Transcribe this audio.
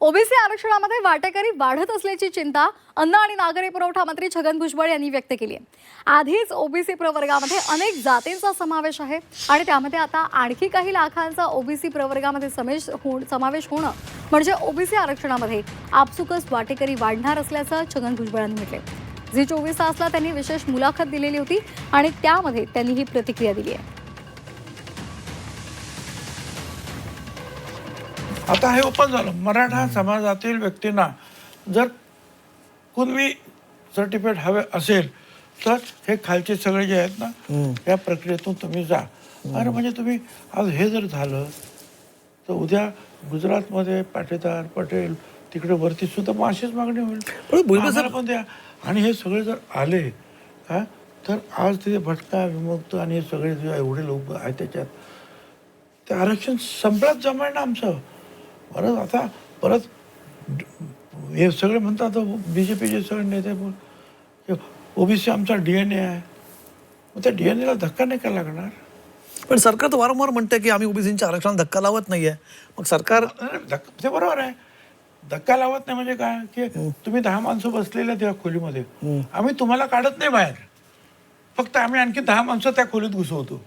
OBC आरक्षणामध्ये वाटेकरी वाढत असल्याची चिंता अन्न आणि नागरी पुरवठा मंत्री छगन भुजबळ यांनी व्यक्त केली आहे. आधीच ओबीसी प्रवर्गामध्ये अनेक जातींचा समावेश आहे आणि त्यामध्ये आता आणखी काही लाखांचा ओबीसी प्रवर्गामध्ये समेश हो समावेश होणं म्हणजे ओबीसी आरक्षणामध्ये आपसुकच वाटेकरी वाढणार असल्याचं छगन भुजबळांनी म्हटले झी चोवीस तासला त्यांनी विशेष मुलाखत दिलेली होती आणि त्यामध्ये त्यांनी ही प्रतिक्रिया दिली आहे. आता हे ओपन झालं. मराठा समाजातील व्यक्तींना जर कुणबी सर्टिफिकेट हवे असेल तर हे खालचे सगळे जे आहेत ना या प्रक्रियेतून तुम्ही जा. अरे म्हणजे तुम्ही आज हे जर झालं तर उद्या गुजरातमध्ये पाटेदार पटेल तिकडे वरती सुद्धा मग अशीच मागणी होईल. पण द्या? आणि हे सगळे जर आले हा तर आज तिथे भटका विमुक्त आणि हे सगळे जे एवढे लोक आहेत त्याच्यात ते आरक्षण संपलाच जमाय ना आमचं. परत आता परत हे सगळे म्हणतात बी जे पीचे सगळे नेते ओबीसी आमचा डी एन ए आहे. मग त्या डी एन एला धक्का नाही का लागणार? पण सरकार तर वारंवार म्हणते की आम्ही ओबीसीच्या आरक्षणाला धक्का लावत नाहीये. मग सरकार धक्का ते बरोबर आहे. धक्का लावत नाही म्हणजे काय? की तुम्ही दहा माणसं बसलेले त्या खोलीमध्ये. आम्ही तुम्हाला काढत नाही बाहेर. फक्त आम्ही आणखी दहा माणसं त्या खोलीत घुसवतो.